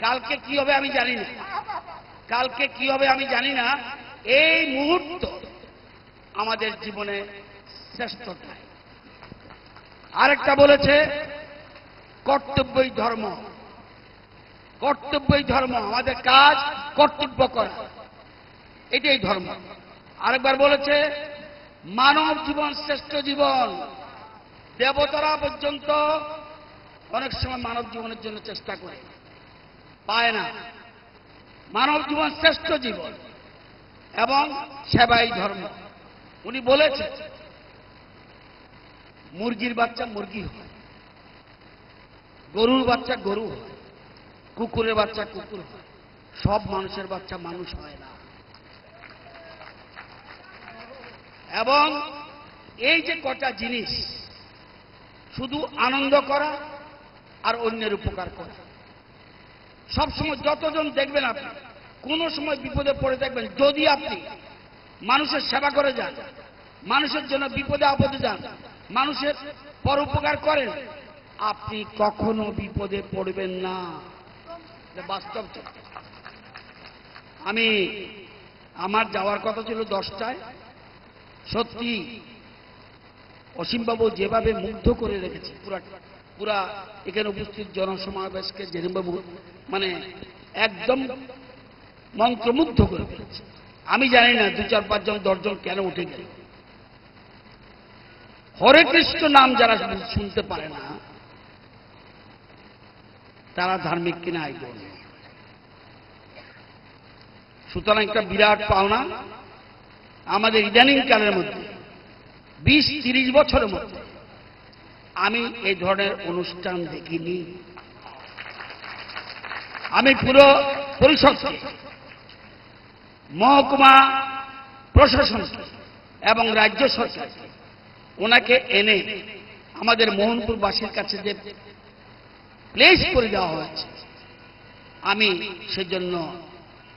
কালকে কি হবে আমি জানি না। কালকে কি হবে আমি জানি না। এই মুহূর্ত আমাদের জীবনে শ্রেষ্ঠতা আরেকটা বলেছে, কর্তব্যই ধর্ম। কর্তব্যই ধর্ম, আমাদের কাজ কর্তব্য করা। এটাই ধর্ম। আরেকবার বলেছে, মানব জীবন শ্রেষ্ঠ জীবন। দেবতারা পর্যন্ত অনেক সময় মানব জীবনের জন্য চেষ্টা করে। পায় না। মানব জীবন শ্রেষ্ঠ জীবন এবং সেবাই ধর্ম। উনি বলেছে মুরগির বাচ্চা মুরগি হয়, গরুর বাচ্চা গরু হয়, কুকুরের বাচ্চা কুকুর হয়, সব মানুষের বাচ্চা মানুষ হয় না। এবং এই যে কটা জিনিস, শুধু আনন্দ করা আর অন্যের উপকার করা। সবসময় যতজন দেখবেন আপনি, কোনো সময় বিপদে পড়ে দেখবেন, যদি আপনি মানুষের সেবা করে যান, মানুষের জন্য বিপদে আপদে যান, মানুষের পরোপকার করেন, আপনি কখনো বিপদে পড়বেন না। বাস্তব আমি, আমার যাওয়ার কথা ছিল দশটায়। সত্যি, অসীমবাবু যেভাবে মুগ্ধ করে রেখেছে পুরা পুরা এখানে উপস্থিত জনসমাবেশকে জেনেবাবু মানে একদম মন্ত্রমুগ্ধ করে ফেলেছে। আমি জানি না দু চার পাঁচজন, দশজন কেন উঠে গেল। হরে কৃষ্ণ নাম যারা শুনতে পারে না, তারা ধার্মিক কিনা আই বলে সুতরাং একটা বিরাট পাওনা। আমাদের ইদানিং কালের মধ্যে, বিশ তিরিশ বছরের মধ্যে আমি এই ধরনের অনুষ্ঠান দেখিনি। আমি পুরো পরিষদকে, মহকুমা প্রশাসন এবং রাজ্য সরকার ওনাকে এনে আমাদের মোহনপুরবাসীর কাছে যে প্লেস করে দেওয়া হয়েছে, আমি সেজন্য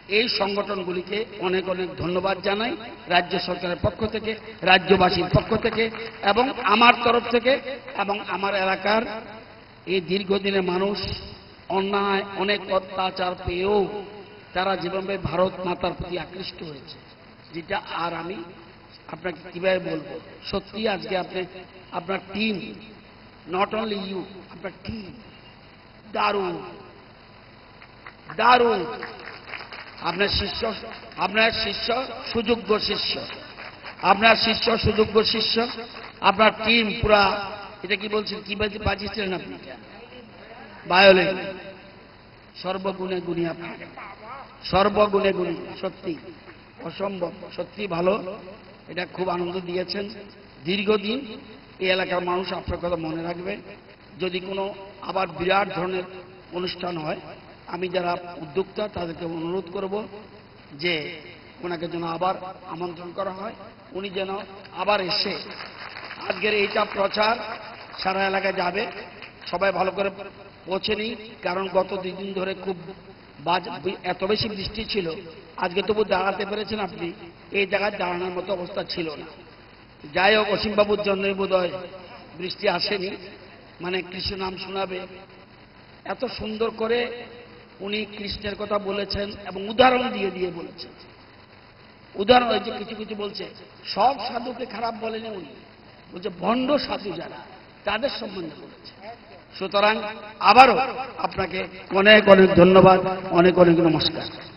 এই সংগঠনগুলিকে অনেক অনেক ধন্যবাদ জানাই রাজ্য সরকারের পক্ষ থেকে, রাজ্যবাসীর পক্ষ থেকে এবং আমার তরফ থেকে এবং আমার এলাকার এই দীর্ঘদিনের মানুষ অন্যায়, অনেক অত্যাচার পেয়েও তারা যেভাবে ভারত মাতার প্রতি আকৃষ্ট হয়েছে, যেটা আর আমি আপনাকে কীভাবে বলব? সত্যি আজকে আপনি, আপনার টিম নট অনলি ইউ আপনার টিম দারুণ দারুণ। আপনার শিষ্য আপনার শিষ্য সুযোগ্য শিষ্য। আপনার শিষ্য সুযোগ্য শিষ্য। আপনার টিম পুরা, এটা কি বলছেন? কি বাজি বাজিয়েছিলেন আপনি? বায়োলেন। সর্বগুণে গুণী আপনি। সর্বগুণে গুণী, সত্যি। অসম্ভব, সত্যি ভালো। এটা খুব আনন্দ দিয়েছেন। দীর্ঘদিন এই এলাকার মানুষ আপনার কথা মনে রাখবে। যদি কোনো আবার বিরাট ধরনের অনুষ্ঠান হয় আমি যারা উদ্যোক্তা, তাদেরকে অনুরোধ করব যে ওনাকে যেন আবার আমন্ত্রণ করা হয়। উনি যেন আবার এসে আজকের এইটা প্রচার সারা এলাকায় যাবে। সবাই ভালো করে পৌঁছে নিই কারণ গত দুই দিন ধরে খুব এত বেশি বৃষ্টি ছিল। আজকে তবু দাঁড়াতে পেরেছেন আপনি, এই জায়গায় দাঁড়ানোর মতো অবস্থা ছিল না। যাই হোক, অসীমবাবুর জন্যই বোধ বৃষ্টি আসেনি। মানে কৃষ্ণ নাম শোনাবে। এত সুন্দর করে উনি কৃষ্ণের কথা বলেছেন এবং উদাহরণ দিয়ে দিয়ে বলেছেন। উদাহরণ হয়েছে, কিছু কিছু বলছে, সব সাধুকে খারাপ বলেনি উনি। বলছে, ভণ্ড সাধু যারা, তাদের সম্বন্ধে বলেছে। সুতরাং আবারও আপনাকে অনেক অনেক ধন্যবাদ, অনেক অনেক নমস্কার।